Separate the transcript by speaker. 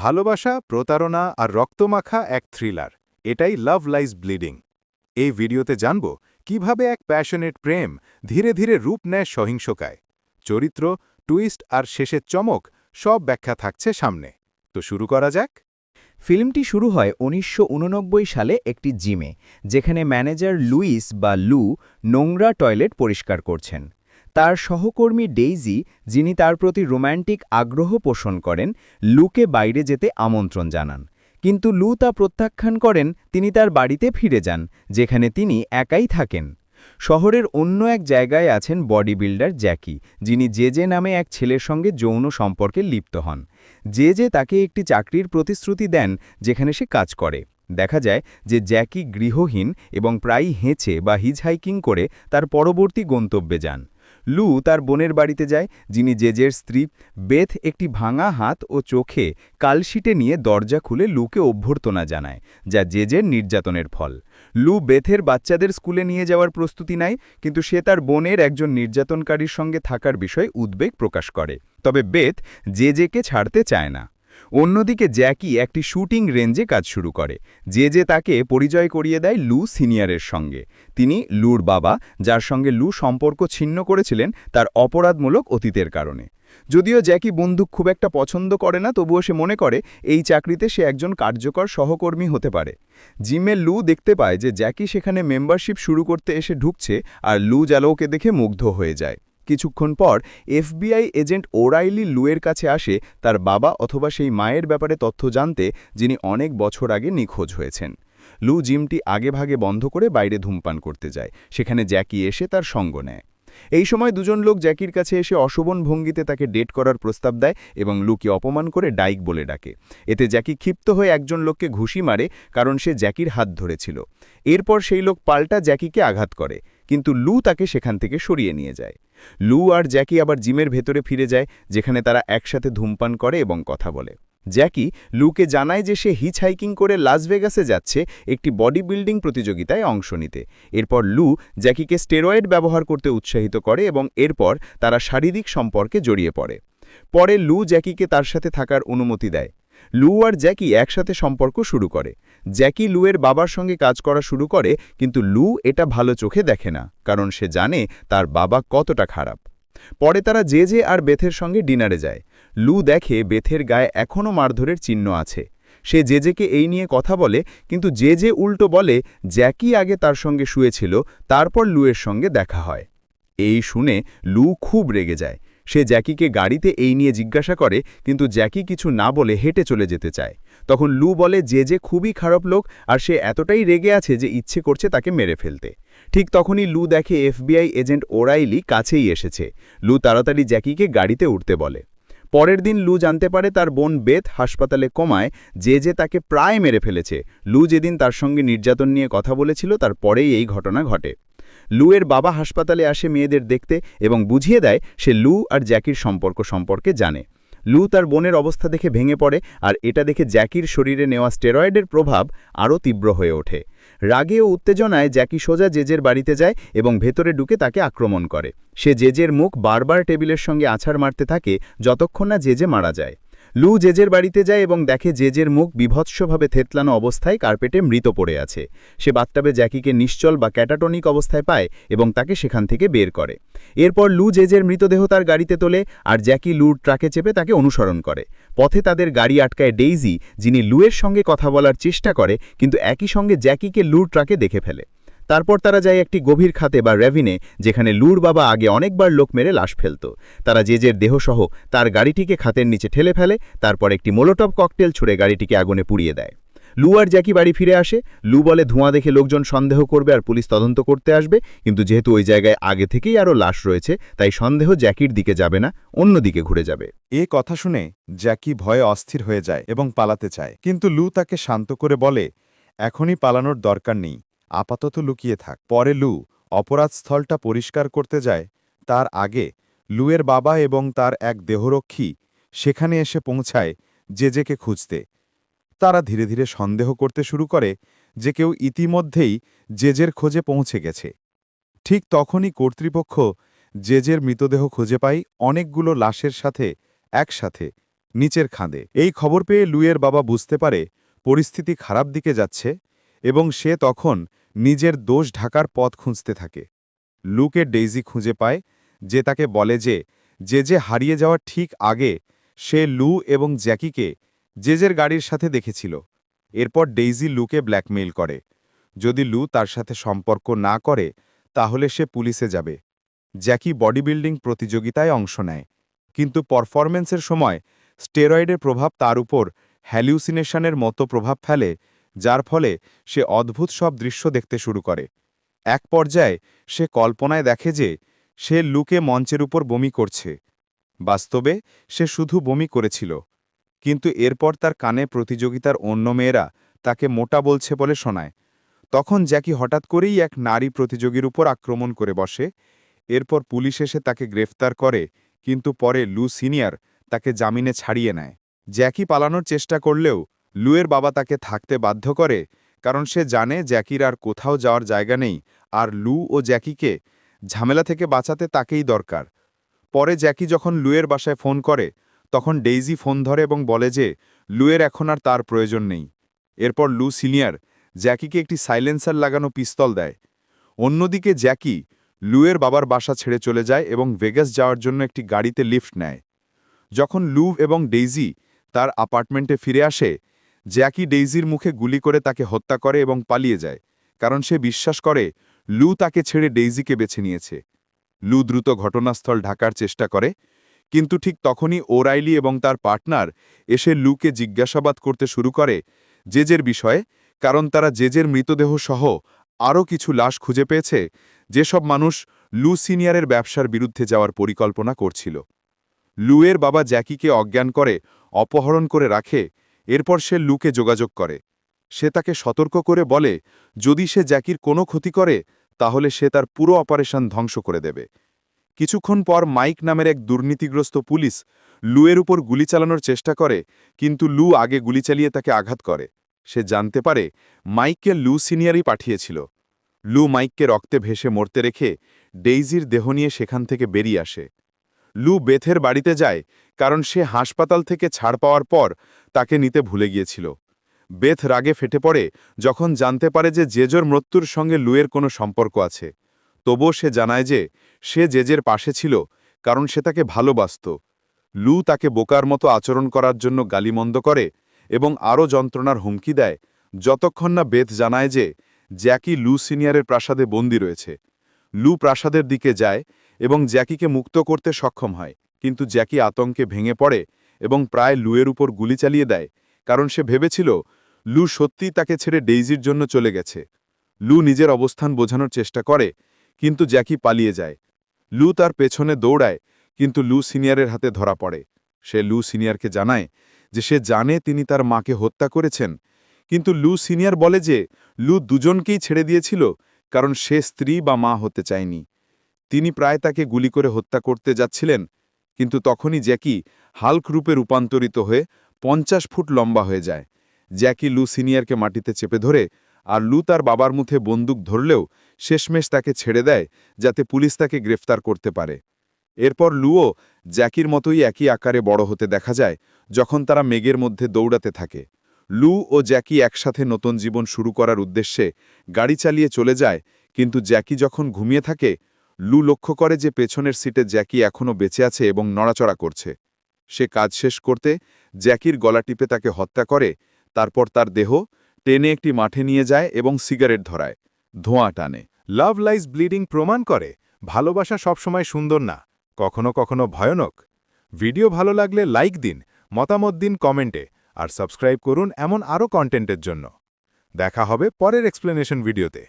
Speaker 1: ভালোবাসা, প্রতারণা আর রক্তমাখা এক থ্রিলার এটাই লাভ লাইজ ব্লিডিং এই ভিডিওতে জানব কীভাবে এক প্যাশনেট প্রেম ধীরে ধীরে রূপ নেয় সহিংসকায় চরিত্র টুইস্ট আর শেষের চমক সব ব্যাখ্যা থাকছে সামনে। তো শুরু করা যাক।
Speaker 2: ফিল্মটি শুরু হয় উনিশশো উননব্বই সালে একটি জিমে, যেখানে ম্যানেজার লুইস বা লু নোংরা টয়লেট পরিষ্কার করছেন। তার সহকর্মী ডেইজি, যিনি তার প্রতি রোম্যান্টিক আগ্রহ পোষণ করেন, লুকে বাইরে যেতে আমন্ত্রণ জানান। কিন্তু লু তা প্রত্যাখ্যান করেন, তিনি তার বাড়িতে ফিরে যান, যেখানে তিনি একাই থাকেন। শহরের অন্য এক জায়গায় আছেন বডি বিল্ডার জ্যাকি, যিনি জে জে নামে এক ছেলের সঙ্গে যৌন সম্পর্কে লিপ্ত হন। যে যে তাকে একটি চাকরির প্রতিশ্রুতি দেন, যেখানে সে কাজ করে। দেখা যায় যে জ্যাকি গৃহহীন এবং প্রায়ই হেঁচে বা হিজহাইকিং করে তার পরবর্তী গন্তব্যে যান। লু তার বোনের বাড়িতে যায়, যিনি জেজের স্ত্রী। বেথ একটি ভাঙা হাত ও চোখে কালশিটে নিয়ে দরজা খুলে লুকে অভ্যর্থনা জানায়, যা জেজের নির্যাতনের ফল। লু বেথের বাচ্চাদের স্কুলে নিয়ে যাওয়ার প্রস্তুতি নাই কিন্তু সে তার বোনের একজন নির্যাতনকারীর সঙ্গে থাকার বিষয়ে উদ্বেগ প্রকাশ করে। তবে বেথ জেজেকে ছাড়তে চায় না। অন্যদিকে জ্যাকি একটি শুটিং রেঞ্জে কাজ শুরু করে, যে যে তাকে পরিচয় করিয়ে দেয় লু সিনিয়রের সঙ্গে। তিনি লুর বাবা, যার সঙ্গে লু সম্পর্ক ছিন্ন করেছিলেন তার অপরাধমূলক অতীতের কারণে। যদিও জ্যাকি বন্দুক খুব একটা পছন্দ করে না, তবুও সে মনে করে এই চাকরিতে সে একজন কার্যকর সহকর্মী হতে পারে। জিমে লু দেখতে পায় যে জ্যাকি সেখানে মেম্বারশিপ শুরু করতে এসে ঢুকছে আর লু জালোকে দেখে মুগ্ধ হয়ে যায়। কিছুক্ষণ পর এফবিআই এজেন্ট ওরাইলি লুয়ের কাছে আসে তার বাবা অথবা সেই মায়ের ব্যাপারে তথ্য জানতে যিনি অনেক বছর আগে নিখোঁজ হয়েছেন। লু জিমটি আগেভাগে বন্ধ করে বাইরে ধূমপান করতে যায়, সেখানে জ্যাকি এসে তার সঙ্গ নেয়। এই সময় দুজন লোক জ্যাকির কাছে এসে অশোভন ভঙ্গিতে তাকে ডেট করার প্রস্তাব দেয় এবং লুকে অপমান করে ডাইক বলে ডাকে। এতে জ্যাকি ক্ষিপ্ত হয়ে একজন লোককে ঘুষি মারে কারণ সে জ্যাকির হাত ধরেছিল। এরপর সেই লোক পাল্টা জ্যাকিকে আঘাত করে। কিন্তু লু তাকে সেখান থেকে সরিয়ে নিয়ে যায়। লু আর জ্যাকি আবার জিমের ভেতরে ফিরে যায়, যেখানে তারা একসাথে ধূমপান করে এবং কথা বলে। জ্যাকি লুকে জানায় যে সে হিচ হাইকিং করে লাস ভেগাসে যাচ্ছে একটি বডি বিল্ডিং প্রতিযোগিতায় অংশ নিতে। এরপর লু জ্যাকিকে স্টেরয়েড ব্যবহার করতে উৎসাহিত করে এবং এরপর তারা শারীরিক সম্পর্কে জড়িয়ে পড়ে। পরে লু জ্যাকিকে তার সাথে থাকার অনুমতি দেয়। লু আর জ্যাকি একসাথে সম্পর্ক শুরু করে। জ্যাকি লুয়ের বাবার সঙ্গে কাজ করা শুরু করে, কিন্তু লু এটা ভালো চোখে দেখে না, কারণ সে জানে তার বাবা কতটা খারাপ। পরে তারা যে যে আর বেথের সঙ্গে ডিনারে যায়। লু দেখে বেথের গায়ে এখনও মারধরের চিহ্ন আছে। সে যে জেকে এই নিয়ে কথা বলে, কিন্তু যে যে উল্টো বলে, জ্যাকি আগে তার সঙ্গে শুয়েছিল, তারপর লুয়ের সঙ্গে দেখা হয়। এই শুনে লু খুব রেগে যায়। সে জ্যাকিকে গাড়িতে এই নিয়ে জিজ্ঞাসা করে, কিন্তু জ্যাকি কিছু না বলে হেঁটে চলে যেতে চায়। তখন লু বলে, যে যে খুবই খারাপ লোক, আর সে এতটাই রেগে আছে যে ইচ্ছে করছে তাকে মেরে ফেলতে। ঠিক তখনই লু দেখে এফবিআই এজেন্ট ওরাইলি কাছেই এসেছে। লু তাড়াতাড়ি জ্যাকিকে গাড়িতে উঠতে বলে। পরের দিন লু জানতে পারে তার বোন বেথ হাসপাতালে কমায়, যে যে তাকে প্রায় মেরে ফেলেছে। লু যেদিন তার সঙ্গে নির্যাতন নিয়ে কথা বলেছিল, তার পরেই এই ঘটনা ঘটে। লুয়ের বাবা হাসপাতালে আসে মেয়েদের দেখতে এবং বুঝিয়ে দেয় সে লু আর জ্যাকির সম্পর্ক সম্পর্কে জানে। লু তার বোনের অবস্থা দেখে ভেঙে পড়ে আর এটা দেখে জ্যাকির শরীরে নেওয়া স্টেরয়েডের প্রভাব আরও তীব্র হয়ে ওঠে। রাগে ও উত্তেজনায় জ্যাকি সোজা জেজের বাড়িতে যায় এবং ভেতরে ঢুকে তাকে আক্রমণ করে। সে জেজের মুখ বারবার টেবিলের সঙ্গে আছাড় মারতে থাকে যতক্ষণ না জেজে মারা যায়। লু জেজের বাড়িতে যায় এবং দেখে জেজের মুখ বিভৎসভাবে থেতলানো অবস্থায় কার্পেটে মৃত পড়ে আছে। সে বাত্তাবে জ্যাকিকে নিশ্চল বা ক্যাটাটনিক অবস্থায় পায় এবং তাকে সেখান থেকে বের করে। এরপর লু জেজের মৃতদেহ তার গাড়িতে তোলে আর জ্যাকি লুর ট্রাকে চেপে তাকে অনুসরণ করে। পথে তাদের গাড়ি আটকায় ডেইজি, যিনি লুয়ের সঙ্গে কথা বলার চেষ্টা করে, কিন্তু একই সঙ্গে জ্যাকিকে লুর ট্রাকে দেখে ফেলে। তারপর তারা যায় একটি গভীর খাতে বা র্যাভিনে যেখানে লুর বাবা আগে অনেকবার লোক মেরে লাশ ফেলত। তারা যে জেজের দেহসহ তার গাড়িটিকে খাতের নিচে ঠেলে ফেলে, তারপর একটি মোলোটপ ককটেল ছুড়ে গাড়িটিকে আগুনে পুড়িয়ে দেয়। লু আর জ্যাকি বাড়ি ফিরে আসে। লু বলে, ধোঁয়া দেখে লোকজন সন্দেহ করবে আর পুলিশ তদন্ত করতে আসবে। কিন্তু যেহেতু ওই জায়গায় আগে থেকেই আরও লাশ রয়েছে, তাই সন্দেহ জ্যাকির দিকে যাবে না অন্য দিকে ঘুরে যাবে।
Speaker 1: এ কথা শুনে জ্যাকি ভয়ে অস্থির হয়ে যায় এবং পালাতে চায়। কিন্তু লু তাকে শান্ত করে বলে, এখনই পালানোর দরকার নেই। আপাতত লুকিয়ে থাক। পরে লু অপরাধস্থলটা পরিষ্কার করতে যায়। তার আগে লুয়ের বাবা এবং তার এক দেহরক্ষী সেখানে এসে পৌঁছায় জেজেকে খুঁজতে। তারা ধীরে ধীরে সন্দেহ করতে শুরু করে যে কেউ ইতিমধ্যেই জেজের খোঁজে পৌঁছে গেছে। ঠিক তখনই কর্তৃপক্ষ জেজের মৃতদেহ খুঁজে পাই অনেকগুলো লাশের সাথে, একসাথে, নিচের খাঁদে। এই খবর পেয়ে লুয়ের বাবা বুঝতে পারে পরিস্থিতি খারাপ দিকে যাচ্ছে। এবং সে তখন নিজের দোষ ঢাকার পথ খুঁজতে থাকে। লুকে ডেইজি খুঁজে পায়, যে তাকে বলে যে যে যে হারিয়ে যাওয়ার ঠিক আগে সে লু এবং জ্যাকিকে জেজের গাড়ির সাথে দেখেছিল। এরপর ডেইজি লুকে ব্ল্যাকমেইল করে। যদি লু তার সাথে সম্পর্ক না করে, তাহলে সে পুলিশে যাবে। জ্যাকি বডি বিল্ডিং প্রতিযোগিতায় অংশ নেয়। কিন্তু পারফরম্যান্সের সময় স্টেরয়েডের প্রভাব তার উপর হ্যালিউসিনেশনের মতো প্রভাব ফেলে যার ফলে সে অদ্ভুত সব দৃশ্য দেখতে শুরু করে। এক পর্যায়ে সে কল্পনায় দেখে যে সে লুকে মঞ্চের উপর বমি করছে। বাস্তবে সে শুধু বমি করেছিল, কিন্তু এরপর তার কানে প্রতিযোগিতার অন্য মেয়েরা তাকে মোটা বলছে বলে শোনায়। তখন জ্যাকি হঠাৎ করেই এক নারী প্রতিযোগীর উপর আক্রমণ করে বসে। এরপর পুলিশ এসে তাকে গ্রেফতার করে, কিন্তু পরে লু সিনিয়র তাকে জামিনে ছাড়িয়ে নেয়। জ্যাকি পালানোর চেষ্টা করলেও লুয়ের বাবা তাকে থাকতে বাধ্য করে, কারণ সে জানে জ্যাকির আর কোথাও যাওয়ার জায়গা নেই, আর লু ও জ্যাকিকে ঝামেলা থেকে বাঁচাতে তাকেই দরকার। পরে জ্যাকি যখন লুয়ের বাসায় ফোন করে, তখন ডেইজি ফোন ধরে এবং বলে যে, লুয়ের এখন আর তার প্রয়োজন নেই। এরপর লু সিনিয়র জ্যাকিকে একটি সাইলেন্সার লাগানো পিস্তল দেয়। অন্যদিকে জ্যাকি লুয়ের বাবার বাসা ছেড়ে চলে যায় এবং ভেগাস যাওয়ার জন্য একটি গাড়িতে লিফট নেয়। যখন লু এবং ডেইজি তার অ্যাপার্টমেন্টে ফিরে আসে জ্যাকি ডেইজির মুখে গুলি করে তাকে হত্যা করে এবং পালিয়ে যায়, কারণ সে বিশ্বাস করে লু তাকে ছেড়ে ডেইজিকে বেছে নিয়েছে। লু দ্রুত ঘটনাস্থল ঢাকার চেষ্টা করে, কিন্তু ঠিক তখনই ওরাইলি এবং তার পার্টনার এসে লুকে জিজ্ঞাসাবাদ করতে শুরু করে জেজের বিষয়ে, কারণ তারা জেজের মৃতদেহ সহ আরও কিছু লাশ খুঁজে পেয়েছে, যেসব মানুষ লু সিনিয়রের ব্যবসার বিরুদ্ধে যাওয়ার পরিকল্পনা করছিল। লুয়ের বাবা জ্যাকিকে অজ্ঞান করে অপহরণ করে রাখে এরপর সে লুকে যোগাযোগ করে। সে তাকে সতর্ক করে বলে, যদি সে জ্যাকির কোনো ক্ষতি করে, তাহলে সে তার পুরো অপারেশন ধ্বংস করে দেবে। কিছুক্ষণ পর মাইক নামের এক দুর্নীতিগ্রস্ত পুলিশ লুয়ের উপর গুলি চালানোর চেষ্টা করে, কিন্তু লু আগে গুলি চালিয়ে তাকে আঘাত করে। সে জানতে পারে, মাইককে লু সিনিয়রই পাঠিয়েছিল। লু মাইককে রক্তে ভেসে মরতে রেখে ডেইজির দেহ নিয়ে সেখান থেকে বেরিয়ে আসে। লু বেথের বাড়িতে যায় কারণ সে হাসপাতাল থেকে ছাড় পাওয়ার পর তাকে নিতে ভুলে গিয়েছিল। বেথ রাগে ফেটে পড়ে যখন জানতে পারে যে জেজর মৃত্যুর সঙ্গে লুয়ের কোনো সম্পর্ক আছে। তবুও সে জানায় যে সে জেজের পাশে ছিল কারণ সে তাকে ভালোবাসত। লু তাকে বোকার মতো আচরণ করার জন্য গালিমন্দ করে এবং আরও যন্ত্রণার হুমকি দেয়, যতক্ষণ না বেথ জানায় যে জ্যাকি লু সিনিয়রের প্রাসাদে বন্দী রয়েছে। লু প্রাসাদের দিকে যায় এবং জ্যাকিকে মুক্ত করতে সক্ষম হয়, কিন্তু জ্যাকি আতঙ্কে ভেঙে পড়ে এবং প্রায় লুয়ের উপর গুলি চালিয়ে দেয়, কারণ সে ভেবেছিল, লু সত্যিই তাকে ছেড়ে ডেইজির জন্য চলে গেছে। লু নিজের অবস্থান বোঝানোর চেষ্টা করে, কিন্তু জ্যাকি পালিয়ে যায়। লু তার পেছনে দৌড়ায়, কিন্তু লু সিনিয়রের হাতে ধরা পড়ে। সে লু সিনিয়রকে জানায় যে সে জানে তিনি তার মাকে হত্যা করেছেন, কিন্তু লু সিনিয়র বলে যে, লু দুজনকেই ছেড়ে দিয়েছিল, কারণ সে স্ত্রী বা মা হতে চায়নি। তিনি প্রায় তাকে গুলি করে হত্যা করতে যাচ্ছিলেন, কিন্তু তখনই জ্যাকি হাল্ক রূপে রূপান্তরিত হয়ে পঞ্চাশ ফুট লম্বা হয়ে যায়। জ্যাকি লু সিনিয়রকে মাটিতে চেপে ধরে আর লু তার বাবার মুখে বন্দুক ধরলেও শেষমেশ তাকে ছেড়ে দেয়, যাতে পুলিশ তাকে গ্রেফতার করতে পারে। এরপর লুও জ্যাকির মতোই একই আকারে বড় হতে দেখা যায়, যখন তারা মেঘের মধ্যে দৌড়াতে থাকে। লু ও জ্যাকি একসাথে নতুন জীবন শুরু করার উদ্দেশ্যে গাড়ি চালিয়ে চলে যায়, কিন্তু জ্যাকি যখন ঘুমিয়ে থাকে লু লক্ষ্য করে যে পেছনের সিটে জ্যাকি এখনও বেঁচে আছে এবং নড়াচড়া করছে। সে কাজ শেষ করতে জ্যাকির গলা টিপে তাকে হত্যা করে, তারপর তার দেহ টেনে একটি মাঠে নিয়ে যায় এবং সিগারেট ধরায়। ধোঁয়া টানে।
Speaker 3: লাভ লাইজ ব্লিডিং প্রমাণ করে, ভালোবাসা সবসময় সুন্দর না, কখনো কখনো ভয়ানক। ভিডিও ভালো লাগলে লাইক দিন, মতামত দিন কমেন্টে, আর সাবস্ক্রাইব করুন এমন আরও কন্টেন্টের জন্য। দেখা হবে পরের এক্সপ্লেনেশন ভিডিওতে।